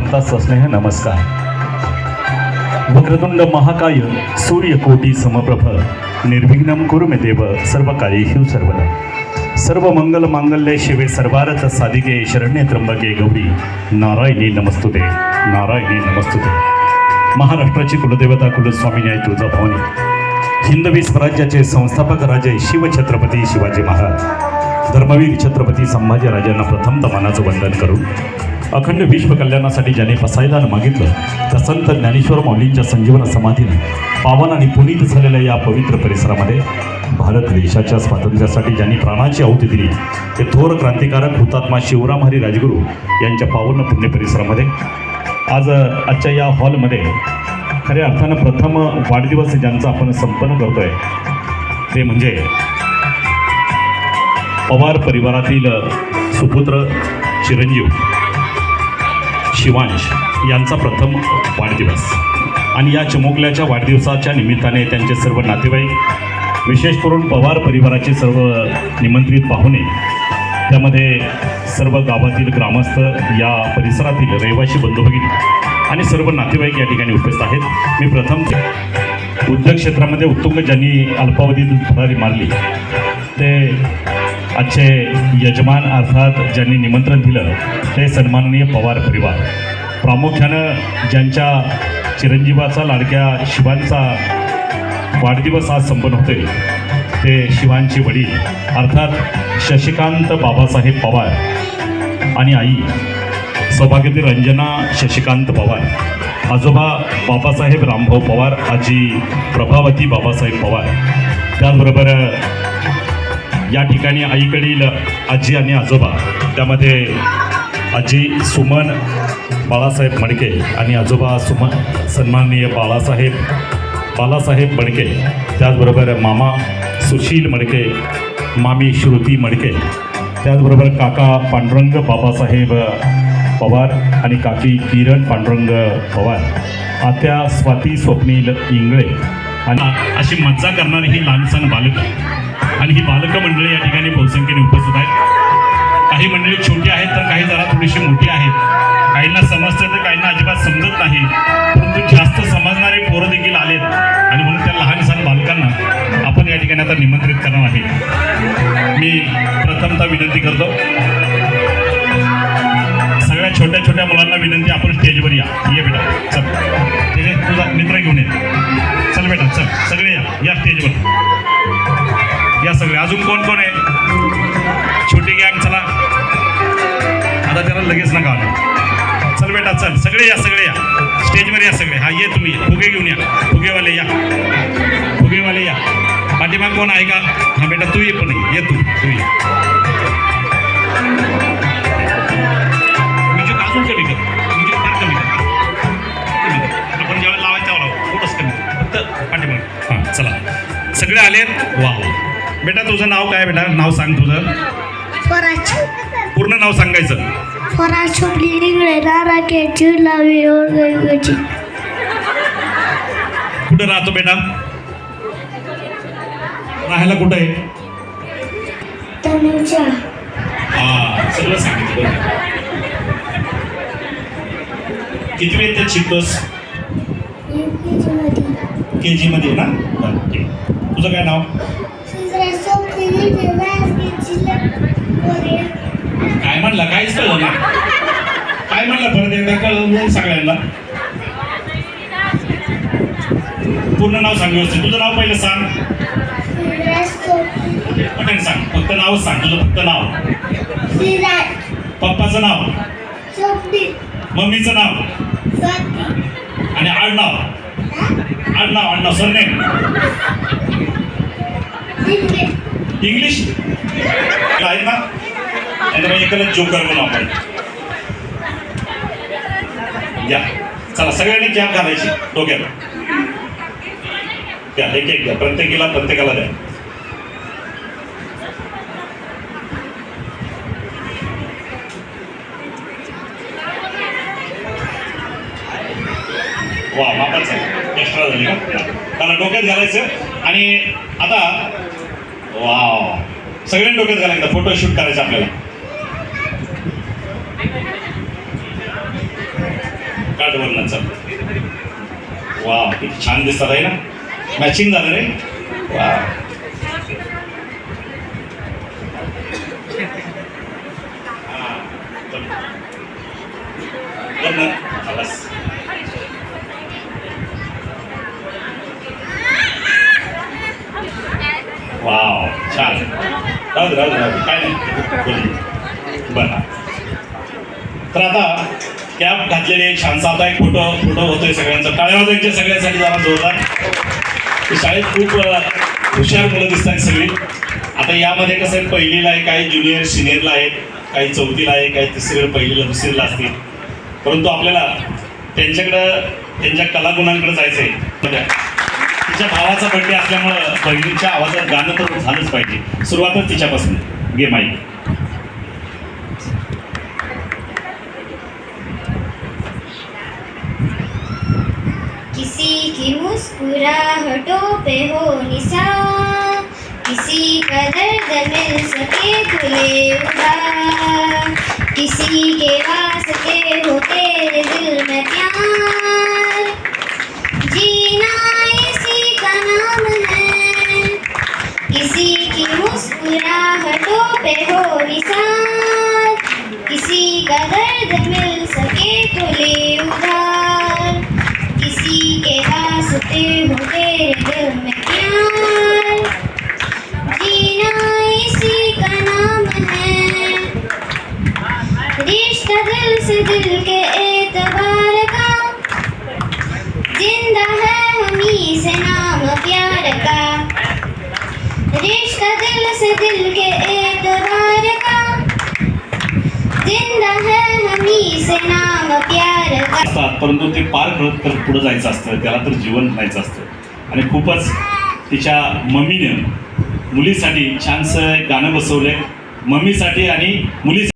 समता सस्नेह नमस्कार। वक्रतुंड महाकाय सूर्यकोटी समप्रभ निर्विघ्नं कुरु मे देव सर्व कार्येषु सर्वदा। सर्व मंगल मांगल्य शिवे सर्वारथ साधिके शरण्ये त्र्यंबके गौरी। नारायणी नमस्तुते नारायणी नमस्तुते। महाराष्ट्राची कुलदेवता कुलस्वामी न्याय तुळजाभवानी। हिंदवी स्वराज्याचे संस्थापक राजे शिवछत्रपती शिवाजी महाराज। धर्मवीर छत्रपती संभाजीराजांना प्रथम मानाचं वंदन करून अखंड विश्व कल्याणासाठी ज्याने पसायदान मागितलं त्या संत ज्ञानेश्वर माऊलींच्या संजीवन समाधीनं पावन आणि पुनीत झालेल्या या पवित्र परिसरामध्ये भारत देशाच्या स्वातंत्र्यासाठी ज्यांनी प्राणाची आहुती दिली ते थोर क्रांतिकारक हुतात्मा शिवराम हरी राजगुरू यांच्या पावन पुण्य परिसरामध्ये आज आजच्या या हॉलमध्ये खऱ्या अर्थानं प्रथम वाढदिवस ज्यांचा आपण संपन्न करतोय ते म्हणजे पवार परिवारातील सुपुत्र चिरंजीव. शिवांश यांचा प्रथम वाढदिवस. आणि या चिमुकल्याच्या वाढदिवसाच्या निमित्ताने त्यांचे सर्व नातेवाईक विशेष करून पवार परिवाराचे सर्व निमंत्रित पाहुणे त्यामध्ये सर्व गावातील ग्रामस्थ या परिसरातील रहिवासी बंधू आणि सर्व नातेवाईक या ठिकाणी उपस्थित आहेत. मी प्रथम उद्योग क्षेत्रामध्ये उत्तुंग ज्यांनी अल्पावधीत भरारी मारली ते आजचे यजमान अर्थात ज्यांनी निमंत्रण दिलं ते सन्माननीय पवार परिवार. प्रामुख्यानं ज्यांच्या चिरंजीवाचा लाडक्या शिवांचा वाढदिवस आज संपन्न होते ते शिवांचे वडील अर्थात शशिकांत बाबासाहेब पवार आणि आई सौभाग्यवती रंजना शशिकांत पवार आजोबा बाबासाहेब रामभाऊ पवार आजी प्रभावती बाबासाहेब पवार. त्याचबरोबर या ठिकाणी आईकडील आजी आणि आजोबा त्यामध्ये आजी सुमन बाळासाहेब मडके आणि आजोबा सुमन सन्माननीय बाळासाहेब बालासाहेब मडके त्याचबरोबर मामा सुशील मडके मामी श्रुती मडके त्याचबरोबर काका पांडुरंग बाबासाहेब पवार आणि काकी किरण पांडुरंग पवार आत्या स्वाती स्वप्नील इंगळे आणि अशी मज्जा करणारी ही लहानसण बालकं. आणि ही बालकं मंडळी या ठिकाणी बहुसंख्येने उपस्थित आहेत. काही मंडळी छोटी आहेत तर काही जरा थोडीशी मोठी आहेत. काहींना समजते तर काहींना अजिबात समजत नाही. परंतु जास्त समजणारे पोरं देखील आलेत. आणि म्हणून त्या लहान सहान बालकांना आपण या ठिकाणी आता निमंत्रित करणार आहे. मी प्रथमतः विनंती करतो सगळ्या छोट्या छोट्या मुलांना विनंती आपण स्टेजवर या. या स्टेजवर. या सगळे. अजून कोण कोण आहे? छोटी गँग चला. आता त्याला लगेच नका आणू. चल बेटा चल. सगळे या सगळे या. स्टेजवर या सगळे. हा ये तुम्ही. फुगे घेऊन या. फुगेवाले या. फुगेवाले या. पाठीमाग कोण आहे का? हा बेटा तू ये पण ये. ये तू. तू ये. वा बेटा तुझं नाव काय बेटा? नाव सांग तुझं. स्वराज पूर्ण नाव सांगायचं. स्वराज चिडलावी ओळगायची कुठं राहतो बेटा? राहायला कुठं आहे? हा सगळं सांगितलं. किती वेळ त्यात शिकतोस? के जीमध्ये ना? ठीक. तुझं काय नाव? काय म्हणला? काहीच कळलं ना काय म्हणलं परत एकदा? कळलं मग सगळ्यांना. पूर्ण नाव सांग व्यवस्थित. तुझं नाव पहिलं सांग. पटकन सांग. फक्त नावच सांग. तुझं फक्त नाव. पप्पाचं नाव. मम्मीचं नाव. आणि आणि आडनाव. आडनाव आडनाव सरनेम इंग्लिश आहे ना मग एकाला जोकर म्हणू आपण घ्या चला सगळ्यांनी कॅप घालायची डोक्यात घ्या एक एक घ्या प्रत्येकीला प्रत्येकाला द्या वा मापाच एक्स्ट्रा झाली त्याला डोक्यात घालायचं. आणि आता वाव. सगळ्यांनी डोक्यात घालायचं फोटो शूट करायचं आपल्याला. कार्डवरनं वा किती छान दिसतात आहे ना? मॅचिंग झालं रे. वा हां, राहू दे, राहू दे, राहू काय नाही. बरं. तर आता कॅप घातलेले छानसा. आता एक फोटो फोटो होतोय सगळ्यांचा. टाळेवाजांच्या सगळ्यांसाठी जरा जोरदार. शाळेत खूप हुशार मुलं दिसतात सगळी. आता यामध्ये कसं आहे पहिलीला आहे काही ज्युनियर सिनियरला आहेत काही चौथीला आहे काही तिसरीला पहिलीला दुसरीला असतील. परंतु आपल्याला त्यांच्याकडं त्यांच्या कलागुणांकडे जायचं आहे तिच्या भावाचा बड्डे असल्यामुळं बहिणीच्या आवाजात गाणं तर झालंच पाहिजे. सुरुवातच तिच्यापासून. गे माईक किसी की मुस्कुराहटों पे हो निशान किसी का दर्द मिल सके खुले उदार किसी के वास्ते हो तेरे दिल में प्यार। पे हो निशान किसी का दर्द मिल सके बोले उधार। किसी के वास्ते हो तेरे दिल में प्यार। जीना इसी का नाम है। रिश्ता दिल से दिल के एतबार का जिंदा है हमी से नाम प्यार का रिश्ता दिल से दिल के एतबार का जिंदा है हमी से नाम प्यार का असतात परंतु ते पार करत करत पुढे जायचं असतं त्याला तर जीवन राहायचं असतं. आणि खूपच तिच्या मम्मीनं मुलीसाठी छानसं गाणं बसवलंय. मम्मीसाठी आणि मुली